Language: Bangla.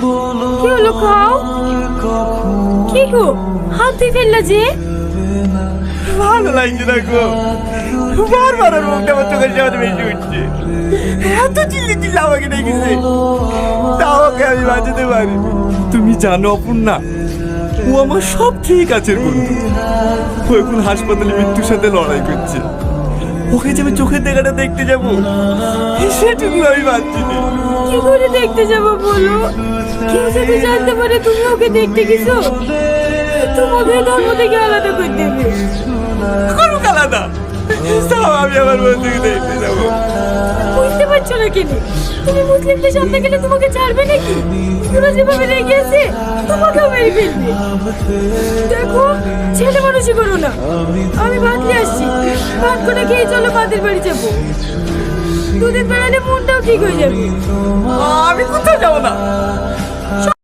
কি হলো, খাও? কি গো? হাত দিয়ে ফেললা যে। ভালো লাগছে না গো। বারবার ওর মুখটা আমার চোখের সামনে বেশি উঠছে। এত চিল্লি চিল্লি আমাকে ডেকেছে তাও ওকে আমি বাঁচাতে পারি। তুমি জানো, অপর্ণা, ও আমার সব ঠিক আছে বন্ধু। ও এখন হাসপাতালে মৃত্যুর সাথে লড়াই করছে। ওকে যে আমি চোখের দেখাটা দেখতে যাব সেটুকু আমি না। কি করে দেখতে যাব বলো? কেউ যদি জানতে পারে তুমি ওকে দেখতে গেছো তোমাকে ধর্ম থেকে আলাদা করে দেবে। করুক আলাদা। তাও আমি আমার বন্ধুকে দেখতে যাব। বুঝতে পারছ না কেন? তুমি মুসলিমদের সামনে গেলে তোমাকে ছাড়বে নাকি? ওরা যেভাবে রেগে আছে তোমাকেও মেরে ফেলবে। দেখো ছেলে মানুষই করো না। আমি নিয়ে আসছি। ভাত করে খেয়ে চলো বাদের বাড়ি যাব? দুদিন বেড়ালে মনটাও ঠিক হয়ে যাবে। আমি কোথাও যাব না।